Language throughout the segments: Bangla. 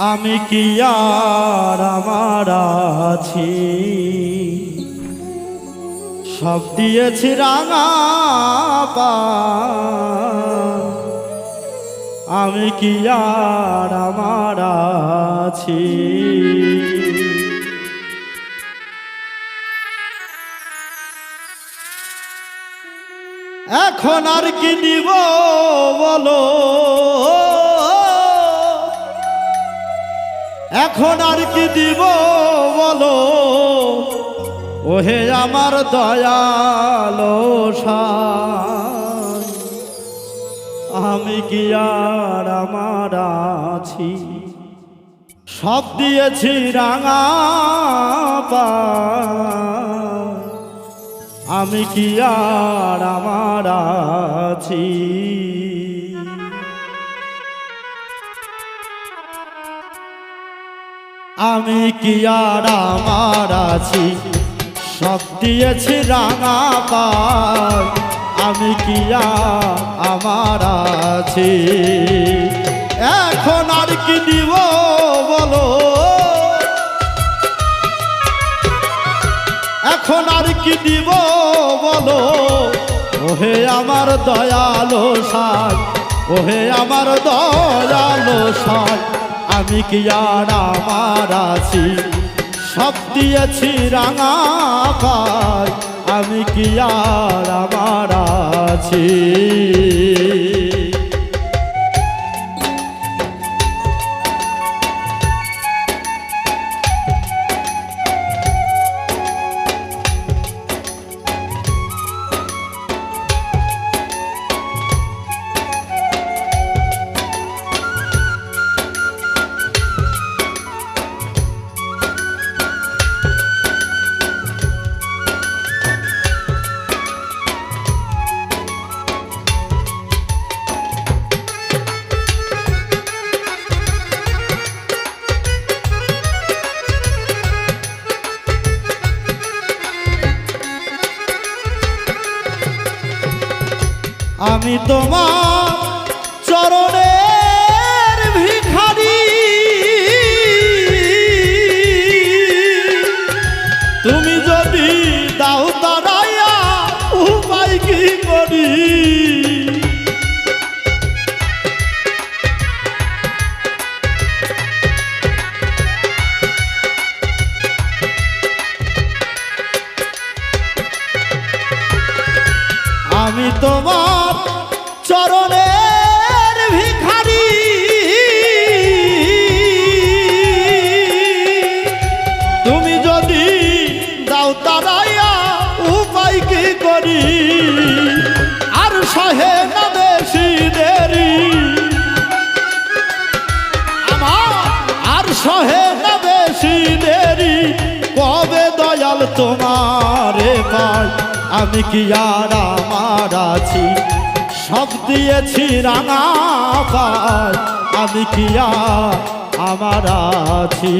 আমি কি আর আমার আছি? সব দিয়েছি রাঙা। আমি কি আর আমার আছি? এখন আর কি দিব বলো? এখন আর কি দিব বলো ওহে আমার দয়ালো। আমি কি আর আমার আছি সব দিয়েছি রাঙা। আমি কি আর আমার আছি আমি কি আর আমার আছি? সব দিয়েছি রাঙা পাই আমি কি আমার আছি? এখন আর কি দিব বলো? এখন আর কি দিব বলো? ওহে আমার দয়ালো সাই ওহে আমার দয়ালো সাই আমি কি আর আমার আছি? সব দিয়েছি রাঙা পাই আমি কি আর আমার আছি? আমি তোমার চরণের ভিখারি। তুমি যদি দাও তারাইয়া উপায় কি করি? আমি তোমার তারাইয়া উপায় কি করি? আর সহে না বেশি দেরি আমার আর সহে না বেশি দেরি কবে দয়াল তোমারে পাই? আমি কি আর আমার আছি? সব দিয়েছি রাঙা পাই। আমি কি আর আমার আছি?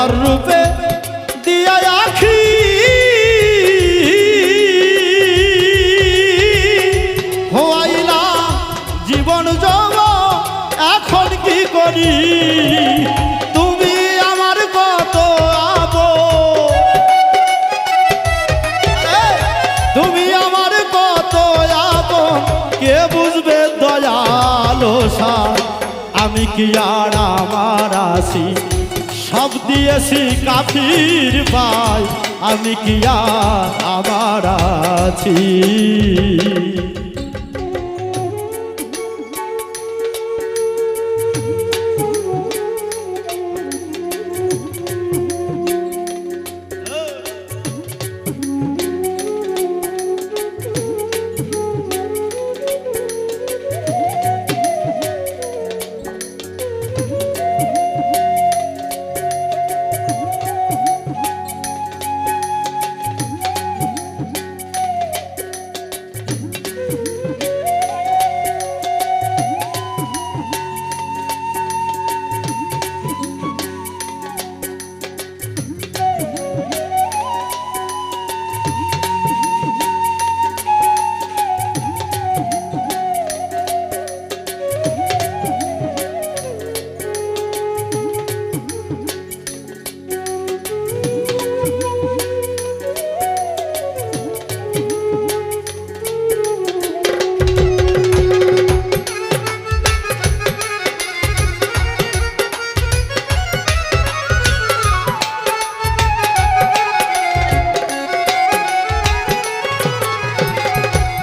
তোমার রূপে দিয়া আখি হওয়াইলাম জীবন যাব এখন কি করি? তুমি আমার তুমি আমার কে বুঝবে আমি কি আর আমার আসি? সব দিয়েছি কাফির পাই আমি কি আর আমার আছি?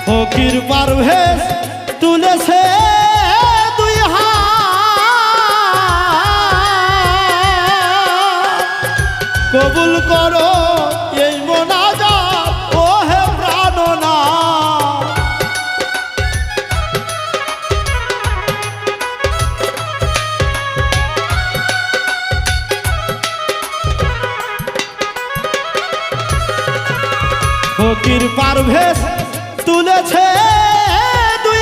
ফকির পারভেজ তুলেছে দুই কবুল করো এই মোনাজা ও হে প্রাণনা। ফকির পারভেজ তুলেছে দুই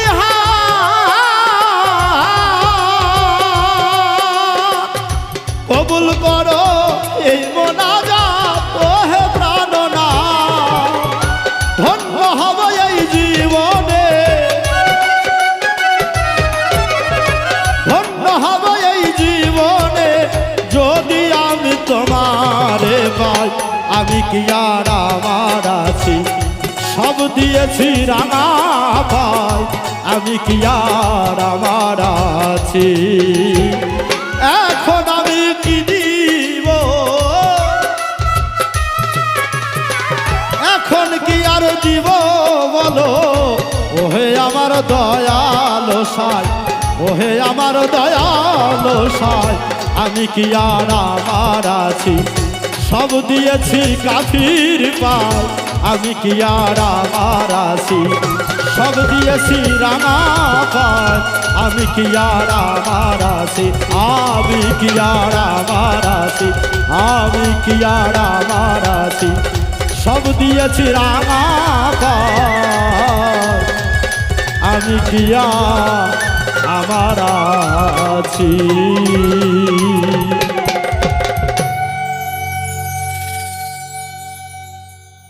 কবুল করো এই মোনাজাত ও হে প্রাণনা। ধন্য হব এই জীবনে। ধন্য হব এই জীবনে, যদি আমি তোমারে পাই, আমি কি আর আমার আছি? সব দিয়েছি রাঙা পাই আমি কি আর আমার আছি? এখন আমি কি দিব? এখন কি আর দিব বলো? ওহে আমার দয়ালো সাই, ওহে আমার দয়ালো সাই, আমি কি আর আমার আছি? সব দিয়েছি কাফির পাই আমি কি আর আমার আছি? সব দিয়েছি রাঙা পাই আমি কি আর আমার আছি? আমি কি আর আমার আছি? আমি কি আর আমার আছি? সব দিয়েছি রাঙা পায়। আমি কিয়া আমার আছি?